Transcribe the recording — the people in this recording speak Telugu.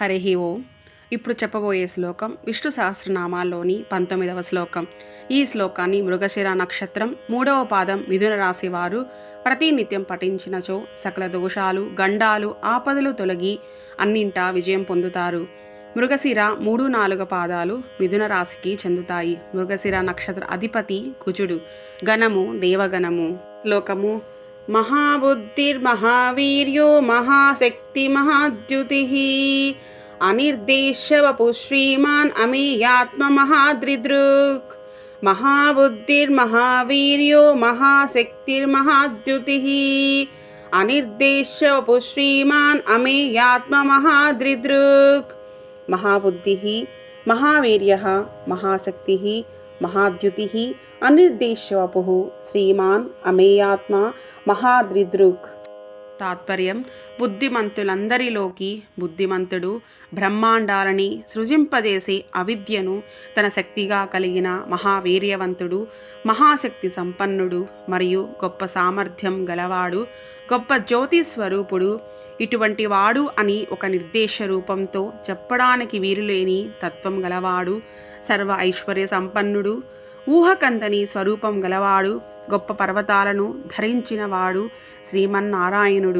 హరి ఓం. ఇప్పుడు చెప్పబోయే శ్లోకం విష్ణు సహస్రనామాల్లోని పంతొమ్మిదవ శ్లోకం. ఈ శ్లోకాన్ని మృగశిర నక్షత్రం మూడవ పాదం మిథున రాశి వారు ప్రతినిత్యం పఠించినచో సకల దోషాలు గండాలు ఆపదలు తొలగి అన్నింటా విజయం పొందుతారు. మృగశిర మూడు నాలుగు పాదాలు మిథున రాశికి చెందుతాయి. మృగశిర నక్షత్ర అధిపతి కుజుడు. గణము దేవగణము. శ్లోకము మహాబుద్ధిర్మహావీర్యో మహాశక్తి మహాద్యుతి. అనిర్దేశవపు శ్రీమాన్ అమేయాత్మ మహాద్రిదృక్. మహాబుద్ధిర్మహావీర్యో మహాశక్తిర్మహాద్యుతి అనిర్దేశవపు శ్రీమాన్ అమేయాత్మ మహాద్రిదృక్. మహాబుద్ధి మహావీర్య మహాశక్తి మహాద్యుతి అనిర్దేశవపు శ్రీమాన్ అమేయాత్మ మహాద్రిదృక్. తాత్పర్యం బుద్ధిమంతులందరిలోకి బుద్ధిమంతుడు బ్రహ్మాండాలని సృజింపజేసే అవిద్యను తన శక్తిగా కలిగిన మహావీర్యవంతుడు మహాశక్తి సంపన్నుడు మరియు గొప్ప సామర్థ్యం గలవాడు గొప్ప జ్యోతి స్వరూపుడు ఇటువంటి వాడు అని ఒక నిర్దేశ రూపంతో చెప్పడానికి వీరులేని తత్వం గలవాడు సర్వ ఐశ్వర్య సంపన్నుడు ఊహకందని స్వరూపం గలవాడు గొప్ప పర్వతాలను ధరించినవాడు శ్రీమన్నారాయణుడు.